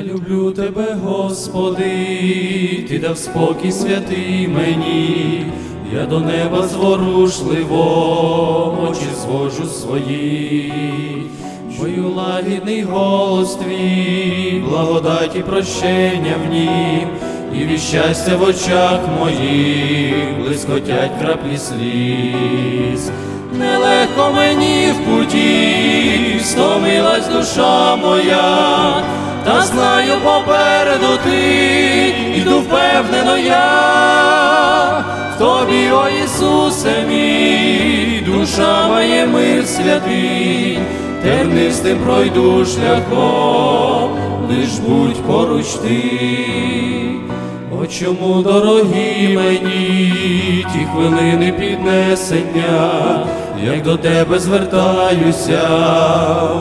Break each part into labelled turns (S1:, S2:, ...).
S1: Люблю тебе, Господи, ти дав спокій святий мені, я до неба зворушливо очі звожу свої, Чую лагідний голос твій, благодаті прощення в нім, і від щастя в очах моїх блискотять краплі сліз. Нелегко мені в путі, стомилась душа моя, та знаю попереду ти, іду впевнено я, в тобі, о Ісусе мій, душа моє мир святий, тернистим пройду шляхом, лиш будь поруч ти. О чому дорогі мені ті хвилини піднесення, як до тебе звертаюся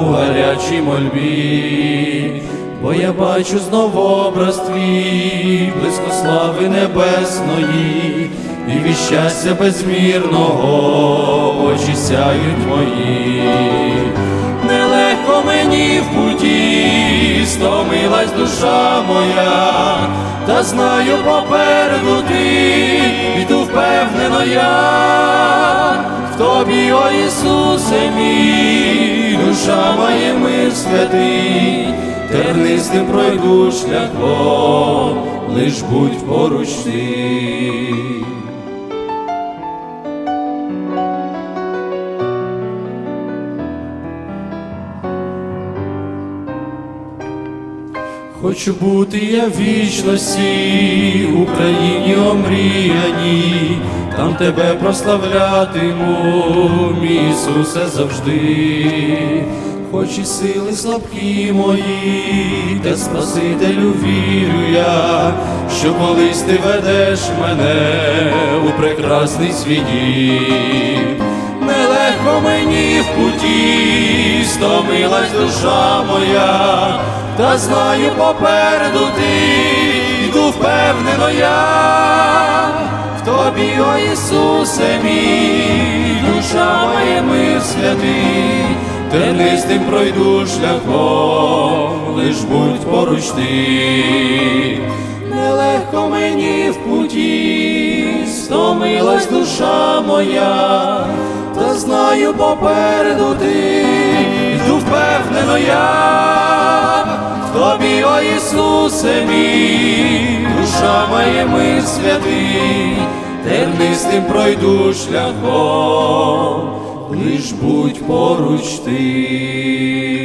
S1: у гарячій мольбі, бо я бачу знов образ твій, близько слави небесної, і від щастя безмірного очі сяють мої. Нелегко мені в путі, стомилась душа моя, та знаю попереду ти, йду впевнено я, Ісусе мій, душа моє мир святий, тернистим пройду шляхом, лиш будь поруч ти. Хочу бути я в вічності, Україні омріяній, там тебе прославлятиму, Ісусе завжди, хоч і сили слабкі мої, та Спасителю вірю я, що колись ти ведеш мене у прекрасний світ. Нелегко мені в путі, стомилась душа моя, та знаю попереду ти, йду впевнено я, Ісусе мій, душа моє мир святий, тернистим пройду шляхом, лиш будь поруч ти. Нелегко мені в путі, стомилась душа моя, та знаю попереду ти, йду впевнено я, в тобі, о Ісусе мій, душа моє мир святий, тернистим пройду шляхом, лиш будь поруч ти.